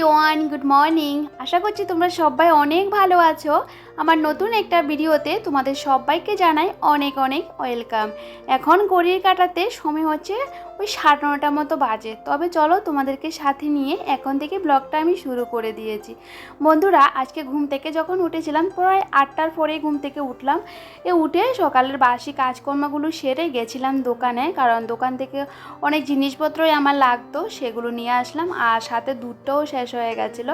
Good morning আশা করছি তোমরা সবাই অনেক ভালো আছো। আমার নতুন একটা ভিডিওতে তোমাদের সবাইকে জানাই অনেক অনেক ওয়েলকাম। এখন ঘড়ির কাটাতে সময় হচ্ছে ওই সাড়ে নটার মতো বাজে। তবে চলো তোমাদেরকে সাথে নিয়ে এখন থেকে ব্লগটা আমি শুরু করে দিয়েছি। বন্ধুরা, আজকে ঘুম থেকে যখন উঠেছিলাম, প্রায় আটটার পরেই ঘুম থেকে উঠলাম। এ উঠে সকালের বাসি কাজকর্মগুলো সেরে গেছিলাম দোকানে, কারণ দোকান থেকে অনেক জিনিসপত্রই আমার লাগতো, সেগুলো নিয়ে আসলাম। আর সাথে দুধটাও শেষ হয়ে গেছিল,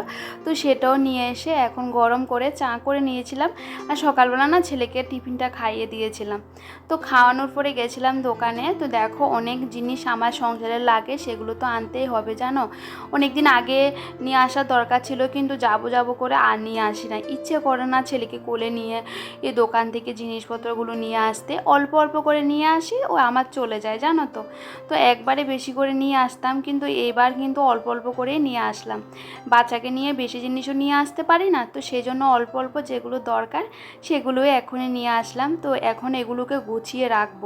তো সেটাও নিয়ে এসে এখন গরম করে চা করে নিয়েছিলাম। আর সকালবেলা না ছেলেকে টিফিনটা খাইয়ে দিয়েছিলাম। তো খাওয়ানোর পরে গেছিলাম দোকানে, তো দেখো অনেক জিনিস আমার সংসারে লাগে, সেগুলো তো আনতেই হবে, জানো? অনেক দিন আগে নিয়ে আসার দরকার ছিল, কিন্তু যাব যাব করে আর নিয়ে আসি না ইচ্ছে করে না ছেলেকে কোলে নিয়ে এই দোকান থেকে জিনিসপত্রগুলো নিয়ে আসতে। অল্প অল্প করে নিয়ে আসি, ও আমার চলে যায়, জানো তো? তো একবারে বেশি করে নিয়ে আসতাম, কিন্তু এবার কিন্তু অল্প অল্প করেই নিয়ে আসলাম। বাচ্চাকে নিয়ে বেশি জিনিসও নিয়ে আসতে পারি না, তো সেই জন্য অল্প অল্প যেগুলো দরকার, সেগুলোই এখনই নিয়ে আসলাম। তো এখন এগুলোকে গুছিয়ে রাখব,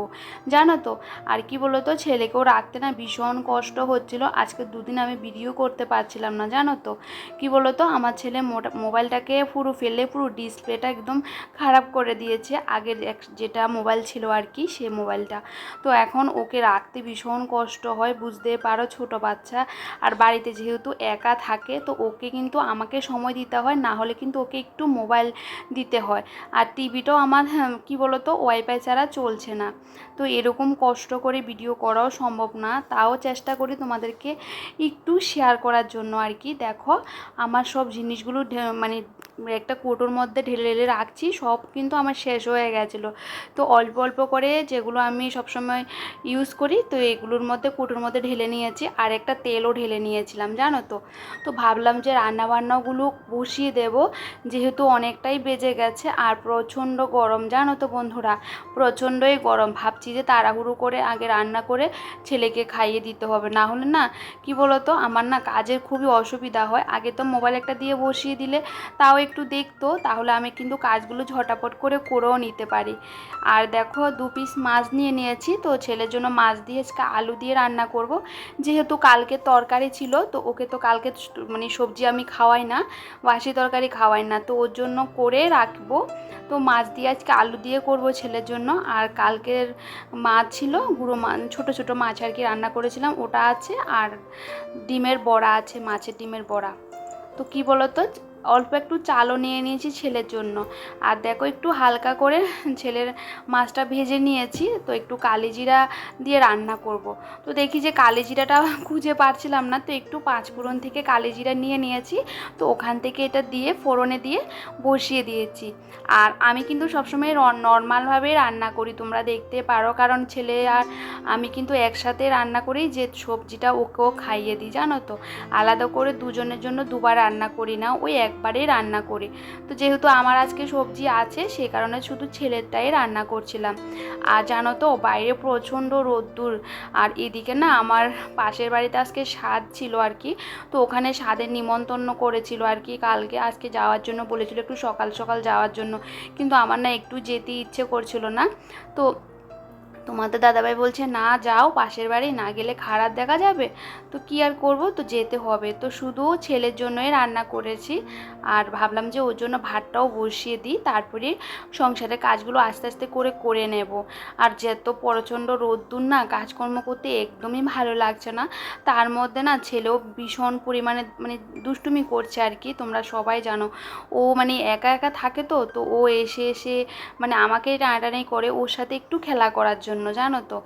জানো তো? আর কি বলো তো ছেলেকেও রাখতে না ভীষণ কষ্ট হচ্ছিল। আজকে দুদিন আমি ভিডিও করতে পারছিলাম না জানো তো? কি বলো তো আমার ছেলে মোটা- মোবাইলটাকে পুরো ফেলে পুরো ডিসপ্লেটা একদম খারাপ করে দিয়েছে। আগের এক- যেটা মোবাইল ছিল আর কি সে মোবাইলটা। তো এখন ওকে রাখতে ভীষণ কষ্ট হয় বুঝতে পারো ছোট বাচ্চা। আর বাড়িতে যেহেতু একা থাকে তো ওকে কিন্তু আমাকে সময় দিতে হয় না হলে কিন্তু ওকে একটু মোবাইল দিতে হয়। আর টিভিটাও আমার হ্যাঁ, কি বলো তো ওয়াইফাই ছাড়া চলছে না। তো এরকম কষ্ট করে ভিডিও করাও সম্ভব না, তাও চেষ্টা করি তোমাদেরকে একটু শেয়ার করার জন্য আর কি। দেখো, আমার সব জিনিসগুলো মানে একটা কোটোর মধ্যে ঢেলে ঢেলে রাখছি, সব কিন্তু আমার শেষ হয়ে গেছিল। তো অল্প অল্প করে যেগুলো আমি সবসময় ইউজ করি, তো এগুলোর মধ্যে কোটোর মধ্যে ঢেলে নিয়েছি। আর একটা তেলও ঢেলে নিয়েছিলাম, জানো তো? তো ভাবলাম যে রান্নাবান্নাগুলো বসিয়ে দেব, যেহেতু অনেকটাই বেজে গেছে। আর প্রচণ্ড গরম, জানো তো বন্ধুরা? প্রচণ্ডই গরম। ভাবছি যে তাড়াহুড়ো করে আগে রান্না করে ছেলেকে খাইয়ে দিতে হবে। না হলে না, কি বলতো? আমার না কাজের খুবই অসুবিধা হয়। আগে তো মোবাইল একটা দিয়ে বসিয়ে দিলে, তাও একটু দেখতো, তাহলে আমি কিন্তু কাজগুলো ঝটাপট করে করেও নিতে পারি। আর দেখো, দু পিস মাছ নিয়ে নিয়েছি, তো ছেলের জন্য মাছ দিয়ে আজকে আলু দিয়ে রান্না করব। যেহেতু কালকে তরকারি ছিল, তো ওকে তো কালকে মানে সবজি আমি খাওয়াই না, বাসি তরকারি খাওয়াই না, তো ওর জন্য করে রাখব। তো মাছ দিয়ে আজকে আলু দিয়ে করব ছেলের জন্য। আর কালকের মাছ ছিল গুঁড়ো মাছ ছোটো ছোটো মাছ আর কি রান্না করেছিলাম, ওটা আছে। আর ডিমের বড়া আছে, মাছের ডিমের বড়া। তো কি বলতো অল্প একটু চালও নিয়ে নিয়েছি ছেলের জন্য। আর দেখো একটু হালকা করে ছেলের মাছটা ভেজে নিয়েছি, তো একটু কালিজিরা দিয়ে রান্না করব। তো দেখি যে কালিজিরাটা খুঁজে পাচ্ছিলাম না, তো একটু পাঁচফোড়ন থেকে কালিজিরা নিয়ে নিয়েছি, তো ওখান থেকে এটা দিয়ে ফোড়নে দিয়ে বসিয়ে দিয়েছি। আর আমি কিন্তু সবসময় নর্মালভাবেই রান্না করি, তোমরা দেখতে পারো, কারণ ছেলে আর আমি কিন্তু একসাথে রান্না করি, যে সবজিটা ওকেও খাইয়ে দিই, জানো তো? আলাদা করে দুজনের জন্য দুবার রান্না করি না, ওই একবারেই রান্না করি। তো যেহেতু আমার আজকে সবজি আছে, সে কারণে শুধু ছেলেরটাই রান্না করছিলাম। আর জানো তো, বাইরে প্রচণ্ড রোদ্দুর। আর এদিকে না, আমার পাশের বাড়িতে আজকে স্বাদ ছিল আর কি। তো ওখানে স্বাদের নিমন্ত্রণ করেছিল আর কি কালকে। আজকে যাওয়ার জন্য বলেছিল একটু সকাল সকাল যাওয়ার জন্য। কিন্তু আমার না একটু যেতে ইচ্ছে করছিল না। তো তোমাদের দাদাভাই বলছে, না যাও, পাশের বাড়ি, না গেলে খারাপ দেখা যাবে। তো কি আর করব? তো যেতে হবে। তো শুধু ছেলের জন্যই রান্না করেছি আর ভাবলাম যে ওর জন্য ভাতটাও বসিয়ে দিই, তারপরে সংসারের কাজগুলো আস্তে আস্তে করে করে নেব। আর যত প্রচণ্ড রোদ্দুর না, কাজকর্ম করতে একদমই ভালো লাগছে না। তার মধ্যে না ছেলেও ভীষণ পরিমাণে মানে দুষ্টুমি করছে আর কি, তোমরা সবাই জানো। ও মানে একা একা থাকে তো তো ও এসে এসে মানে আমাকে টানাটানি করে, ওর সাথে একটু খেলা করার জন্য। জানো তো?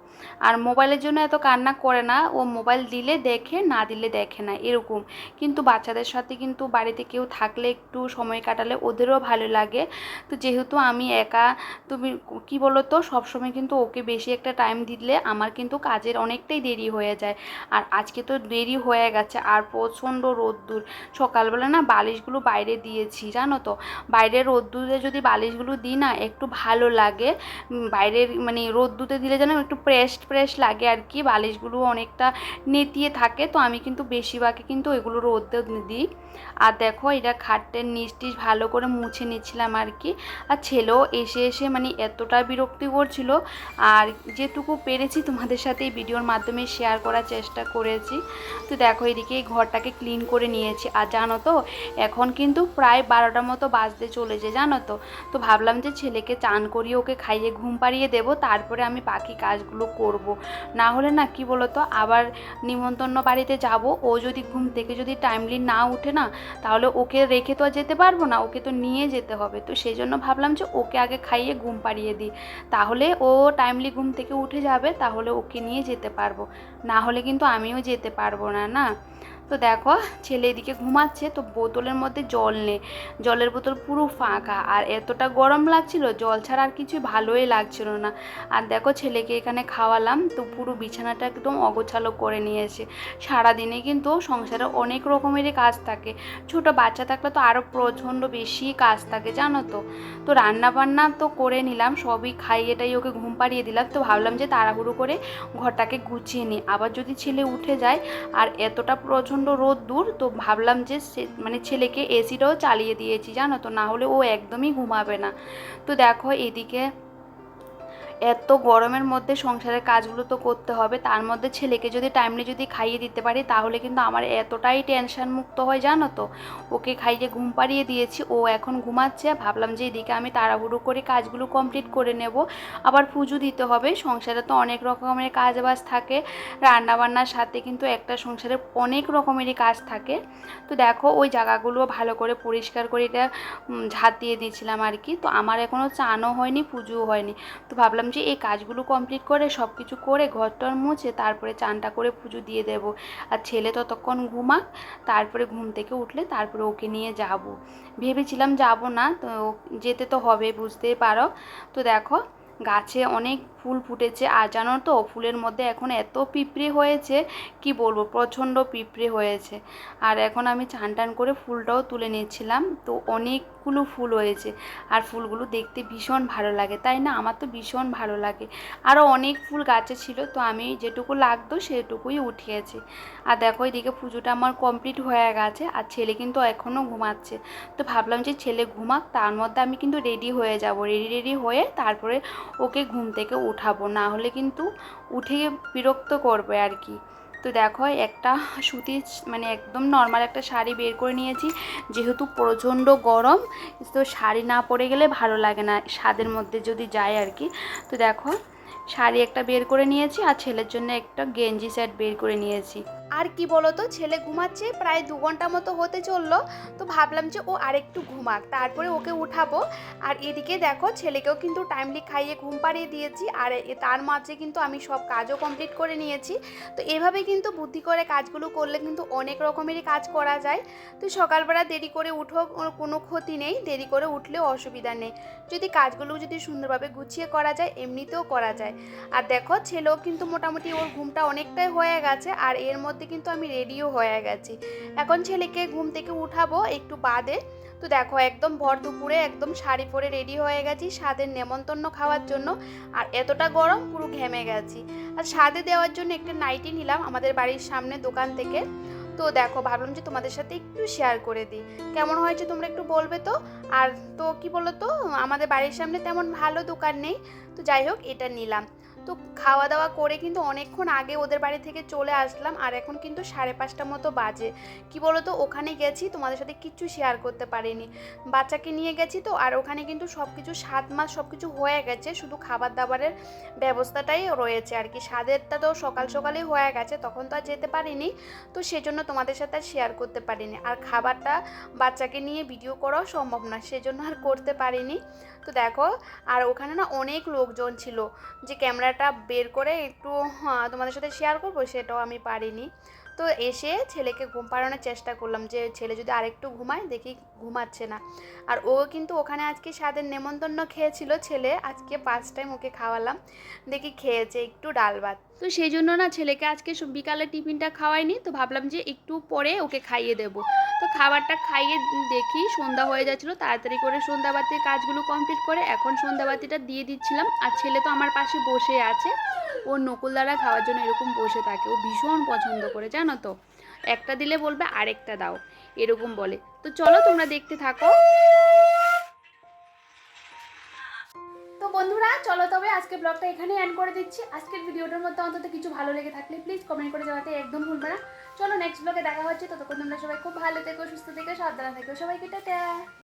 আর মোবাইলের জন্য এত কান্না করে না, ও মোবাইল দিলে দেখে, না দিলে দেখে না, এরকম। কিন্তু বাচ্চাদের সাথে কিন্তু বাড়িতে কেউ থাকলে একটু সময় কাটালে ওদেরও ভালো লাগে। তো যেহেতু আমি একা, তুমি কি বলো তো সবসময় কিন্তু ওকে বেশি একটা টাইম দিলে আমার কিন্তু কাজের অনেকটাই দেরি হয়ে যায়। আর আজকে তো দেরি হয়ে গেছে, আর প্রচণ্ড রোদ্দুর। সকালবেলা না বালিশগুলো বাইরে দিয়েছি, জানো তো? বাইরে রোদ্দুরে যদি বালিশগুলো দিই না, একটু ভালো লাগে। বাইরের মানে রোদ্দুতে রোদে দিলে যেন একটু প্রেস প্রেস লাগে আর কি। বালিশগুলো অনেকটা নেতিয়ে থাকে, তো আমি কিন্তু বেশিরভাগই কিন্তু ওইগুলো রোদে দিই। আর দেখো, এটা খাটের নিচ টিচ ভালো করে মুছে নিচ্ছিলাম আর কি। আর ছেলেও এসে এসে মানে এতটা বিরক্তি করছিল। আর যেটুকু পেরেছি তোমাদের সাথে এই ভিডিওর মাধ্যমে শেয়ার করার চেষ্টা করেছি। তো দেখো, এদিকে এই ঘরটাকে ক্লিন করে নিয়েছি। আর জানো তো, এখন কিন্তু প্রায় বারোটার মতো বাজতে চলেছে, জানো তো। তো ভাবলাম যে ছেলেকে চান করিয়ে ওকে খাইয়ে ঘুম পাড়িয়ে দেবো। তারপরে আমি বাকি কাজগুলো করব। না হলে না, কি বলো তো আবার নিমন্ত্রণ বাড়িতে যাব। ও যদি ঘুম থেকে যদি টাইমলি না উঠে না, তাহলে ওকে রেখে তো আর যেতে পারব না, ওকে তো নিয়ে যেতে হবে। তো সেই জন্য ভাবলাম যে ওকে আগে খাইয়ে ঘুম পাড়িয়ে দিই। তাহলে ও টাইমলি ঘুম থেকে উঠে যাবে, তাহলে ওকে নিয়ে যেতে পারব। না হলে কিন্তু আমিও যেতে পারব না না? তো দেখো, ছেলে এদিকে ঘুমাচ্ছে, তো বোতলের মধ্যে জল নেই জলের বোতল পুরো ফাঁকা, আর এতটা গরম লাগছিল, জল ছাড়া আর কিছুই ভালোই লাগছিল না। আর দেখো, ছেলেকে এখানে খাওয়ালাম, তো পুরো বিছানাটা একদম অগোছালো করে নিয়েছে। সারাদিনে কিন্তু সংসারে অনেক রকমেরই কাজ থাকে। ছোট বাচ্চা থাকলে তো আরও প্রচণ্ড বেশি কাজ থাকে, জানো তো? তো রান্না বান্না তো করে নিলাম, সবই খাইয়েটাই ওকে ঘুম পাড়িয়ে দিলাম। তো ভাবলাম যে তাড়াহুড়ো করে ঘরটাকে গুছিয়ে নিই। আবার যদি ছেলে উঠে যায়, আর এতটা প্রচণ্ড রোদ দূর, তো ভাবলাম যে মানে ছেলেকে এসিটাও চালিয়ে দিয়েছি জানো তো, না হলে ও একদমই ঘুমাবে না। তো দেখো এদিকে এত গরমের মধ্যে সংসারের কাজগুলো তো করতে হবে, তার মধ্যে ছেলেকে যদি টাইমলি যদি খাইয়ে দিতে পারি, তাহলে কিন্তু আমার এতটাই টেনশন মুক্ত হয়, জানো তো? ওকে খাইয়ে ঘুম পাড়িয়ে দিয়েছি, ও এখন ঘুমাচ্ছে, ভাবলাম যে এদিকে আমি তাড়াহুড়ো করে কাজগুলো কমপ্লিট করে নেব। আবার পুজো দিতে হবে, সংসারে তো অনেক রকমের কাজ বাজ থাকে, রান্নাবান্নার সাথে কিন্তু একটা সংসারে অনেক রকমেরই কাজ থাকে। তো দেখো, ওই জায়গাগুলো ভালো করে পরিষ্কার করে এটা ঝাঁট দিয়ে দিয়েছিলাম আর কি, তো আমার এখনও চানও হয়নি, পুজোও হয়নি। তো ভাবলাম যে এই কাজগুলো কমপ্লিট করে সব কিছু করে ঘরটর মুছে তারপরে চানটা করে পুজো দিয়ে দেব। আর ছেলে ততক্ষণ ঘুমাক, তারপরে ঘুম থেকে উঠলে তারপরে ওকে নিয়ে যাব। ভেবেছিলাম যাব না, তো যেতে তো হবে, বুঝতেই পারো। তো দেখো, গাছে অনেক ফুল ফুটেছে। আর জানো তো, ফুলের মধ্যে এখন এত পিঁপড়ে হয়েছে, কি বলব, প্রচণ্ড পিঁপড়ে হয়েছে। আর এখন আমি চান টান করে ফুলটাও তুলে নিয়েছিলাম, তো অনেকগুলো ফুল হয়েছে। আর ফুলগুলো দেখতে ভীষণ ভালো লাগে, তাই না? আমার তো ভীষণ ভালো লাগে। আরও অনেক ফুল গাছে ছিল, তো আমি যেটুকু লাগতো সেটুকুই উঠিয়েছি। আর দেখো, এদিকে পুজোটা আমার কমপ্লিট হয়ে গেছে, আর ছেলে কিন্তু এখনও ঘুমাচ্ছে। তো ভাবলাম যে ছেলে ঘুমাক, তার মধ্যে আমি কিন্তু রেডি হয়ে যাব। রেডি রেডি হয়ে তারপরে ওকে ঘুম থেকে উঠাবো, না হলে কিন্তু উঠে বিরক্ত করবে আর কি। তো দেখো, একটা সুতির মানে একদম নর্মাল একটা শাড়ি বের করে নিয়েছি, যেহেতু প্রচণ্ড গরম, তো শাড়ি না পরে গেলে ভালো লাগে না, স্বাদের মধ্যে যদি যায় আর কি। তো দেখো, শাড়ি একটা বের করে নিয়েছি আর ছেলের জন্য একটা গেঞ্জি সেট বের করে নিয়েছি। আর কি বলো তো ছেলে ঘুমাচ্ছে, প্রায় দু ঘণ্টা মতো হতে চলল, তো ভাবলাম যে ও আরেকটু ঘুমাক, তারপরে ওকে উঠাবো। আর এদিকে দেখো, ছেলেকেও কিন্তু টাইমলি খাইয়ে ঘুম পাড়িয়ে দিয়েছি, আর তার মাঝে কিন্তু আমি সব কাজও কমপ্লিট করে নিয়েছি। তো এভাবে কিন্তু বুদ্ধি করে কাজগুলো করলে কিন্তু অনেক রকমেরই কাজ করা যায়। তো সকালবেলা দেরি করে উঠো কোনো ক্ষতি নেই, দেরি করে উঠলেও অসুবিধা নেই। যদি কাজগুলো যদি সুন্দরভাবে গুছিয়ে করা যায়, এমনিতেও করা যায়। আর দেখো, ছেলেও কিন্তু মোটামুটি ওর ঘুমটা অনেকটাই হয়ে গেছে, আর এর মধ্যে কিন্তু আমি রেডিও হয়ে গেছি। এখন ছেলেকে ঘুম থেকে উঠাবো একটু বাদে। তো দেখো, একদম ভর দুপুরে একদম শাড়ি পরে রেডি হয়ে গেছি স্বাদের নেমন্তন্ন খাওয়ার জন্য। আর এতটা গরম পুরো ঘেমে গেছি। আর স্বাদে দেওয়ার জন্য একটা নাইটি নিলাম আমাদের বাড়ির সামনে দোকান থেকে। তো দেখো, ভাবলাম যে তোমাদের সাথে একটু শেয়ার করে দিই। কেমন হয়েছে তোমরা একটু বলবে তো? আর তো কি বলো তো আমাদের বাড়ির সামনে তেমন ভালো দোকান নেই। তো যাই হোক, এটা নিলাম। তো খাওয়া দাওয়া করে কিন্তু অনেকক্ষণ আগে ওদের বাড়ি থেকে চলে আসলাম, আর এখন কিন্তু সাড়ে পাঁচটা মতো বাজে। কি বলো তো ওখানে গেছি, তোমাদের সাথে কিচ্ছু শেয়ার করতে পারিনি। বাচ্চাকে নিয়ে গেছি তো, আর ওখানে কিন্তু সব কিছু সাত মাস সব কিছু হয়ে গেছে, শুধু খাবার দাবারের ব্যবস্থাটাই রয়েছে আর কি। স্বাদেরটা তো সকাল সকালেই হয়ে গেছে, তখন তো আর যেতে পারিনি, তো সেজন্য তোমাদের সাথে আর শেয়ার করতে পারিনি। আর খাবারটা বাচ্চাকে নিয়ে ভিডিও করাও সম্ভব না, সেজন্য আর করতে পারিনি। তো দেখো, আর ওখানে না অনেক লোকজন ছিল, যে ক্যামেরাটা বের করে একটু হ্যাঁ, তোমাদের সাথে শেয়ার করব সেটাও আমি পারিনি। তো এসে ছেলেকে ঘুম পাড়ানোর চেষ্টা করলাম যে ছেলে যদি আরেকটু ঘুমায় দেখি ঘুমাচ্ছে না। আর ও কিন্তু ওখানে আজকে স্বাদের নেমন্তন্ন খেয়েছিল ছেলে আজকে পাঁচ টাইম ওকে খাওয়ালাম। দেখি খেয়েছে একটু ডাল ভাত। তো সেই জন্য না ছেলেকে আজকে বিকালে টিফিনটা খাওয়াইনি, তো ভাবলাম যে একটু পরে ওকে খাইয়ে দেবো। তো খাবারটা খাইয়ে দেখি, সন্ধ্যা হয়ে যাচ্ছিল, তাড়াতাড়ি করে সন্ধ্যাবাতির কাজগুলো কমপ্লিট করে এখন সন্ধ্যাবাতিটা দিয়ে দিচ্ছিলাম। আর ছেলে তো আমার পাশে বসে আছে। ও নকুল দ্বারা খাওয়ার জন্য এরকম বসে থাকে। ও ভীষণ পছন্দ করে, জানো তো। একটা দিলে বলবে, আরেকটা দাও। এরকম বলে। তো চলো তোমরা দেখতে থাকো। বন্ধুরা, চলো তবে আজকে ব্লগটা এখানে এন্ড করে দিচ্ছি। আজকের ভিডিওটার মধ্যে অন্তত কিছু ভালো লেগে থাকলে প্লিজ কমেন্ট করে জানাতে একদম ভুলবে না। চলো নেক্সট ব্লগে দেখা হচ্ছে। ততক্ষণ তোমরা সবাই খুব ভালো থেকো, সুস্থ থেকো, সাবধানে থেকো। সবাইকে, টাটা!